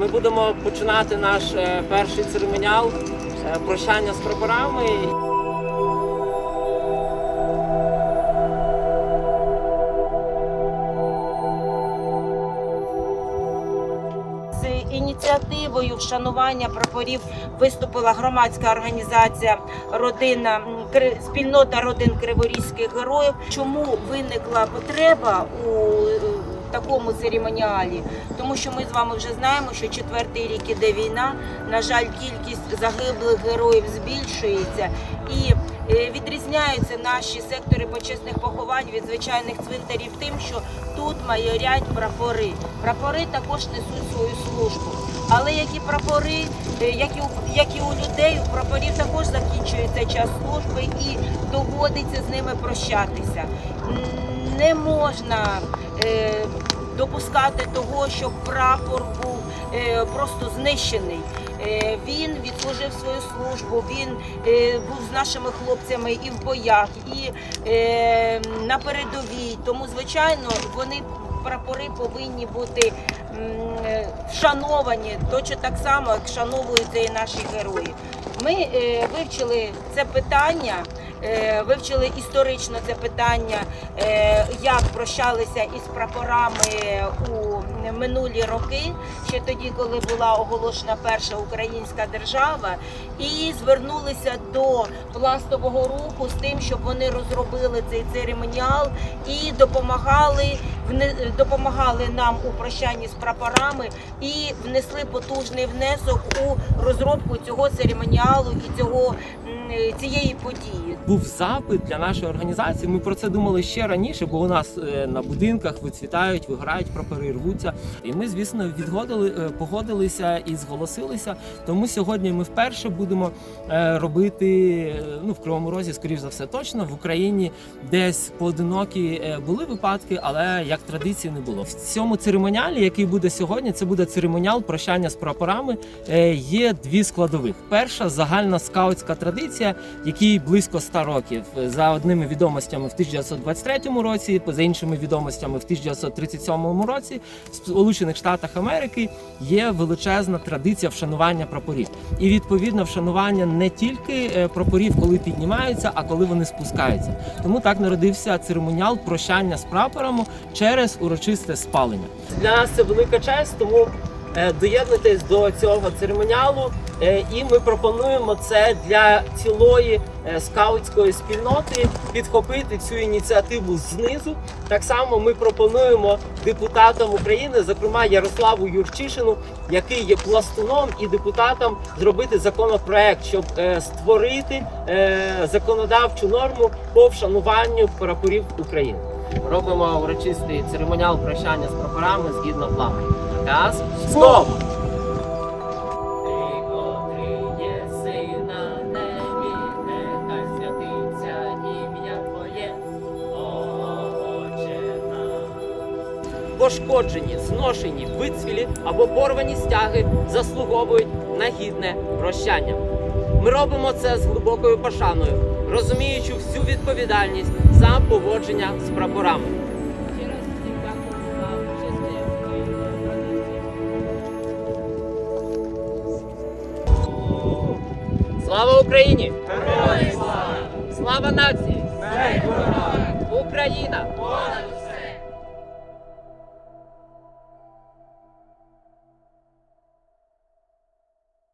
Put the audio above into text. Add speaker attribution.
Speaker 1: Ми будемо починати наш е, перший церемоніал е, прощання з прапорами.
Speaker 2: З ініціативою вшанування прапорів виступила громадська організація Родина спільнота родин криворізьких героїв. Чому виникла потреба у е, такому церемоніалі? Тому що ми з вами вже знаємо, що четвертий рік іде війна. На жаль, кількість загиблих героїв збільшується і е, відрізняються наші сектори почесних поховань від звичайних цвинтарів тим, що тут майорять прапори. Прапори також несуть свою службу. Але як і прапори, е, як і у як і у людей, у прапорів також закінчується час служби і доводиться з ними прощатися. Не можна е, допускати того, щоб прапор був е, просто знищений. Е, Він відслужив свою службу, він був з нашими хлопцями і в боях, і на передовій. Тому, звичайно, вони прапори повинні бути вшановані точно так само, як вшановуються і наші герої. Ми е, вивчили це питання, е, вивчили історично це питання, е, як прощалися із прапорами у минулі роки, ще тоді, коли була оголошена перша українська держава, і звернулися до пластового руху з тим, щоб вони розробили цей церемоніал і допомагали допомагали нам у прощанні з прапорами і внесли потужний внесок у розробку цього церемоніалу і цього цієї події.
Speaker 1: Був запит для нашої організації. Ми про це думали ще раніше, бо у нас е, на будинках вицвітають, виграють прапори, рвуться. І ми, звісно, відгодили, е, погодилися і зголосилися. Тому сьогодні ми вперше будемо е, робити е, ну в Кривому Розі, скоріш за все, точно в Україні десь поодинокі е, були випадки, але як традиції не було. В цьому церемоніалі, який буде сьогодні, це буде церемоніал прощання з прапорами. Е, Є дві складових. Перша загальна скаутська традиція, якій близько 100 років. За одними відомостями в 1923 році, за іншими відомостями в 1937 році в Сполучених Штатах Америки є величезна традиція вшанування прапорів. І відповідно вшанування не тільки е, прапорів, коли піднімаються, а коли вони спускаються. Тому так народився церемоніал прощання з прапорами через урочисте спалення. Для нас це велика честь, тому доєднуйтесь до цього церемоніалу. Е, І ми пропонуємо це для цілої е, скаутської спільноти підхопити цю ініціативу знизу. Так само ми пропонуємо депутатам України, зокрема Ярославу Юрчишину, який є пластуном і депутатом, зробити законопроект, щоб е, створити е, законодавчу норму по вшануванню прапорів України. Робимо урочистий церемоніал прощання з прапорами згідно плану. Раз, стоп! Ти, котрий єси на небі, нехай святиться ім'я Твоє, Отче. Пошкоджені, зношені, вицвілі або порвані стяги заслуговують на гідне прощання. Ми робимо це з глибокою пошаною, розуміючи всю відповідальність за поводження з прапорами. Слава Україні! Слава нації! Україна!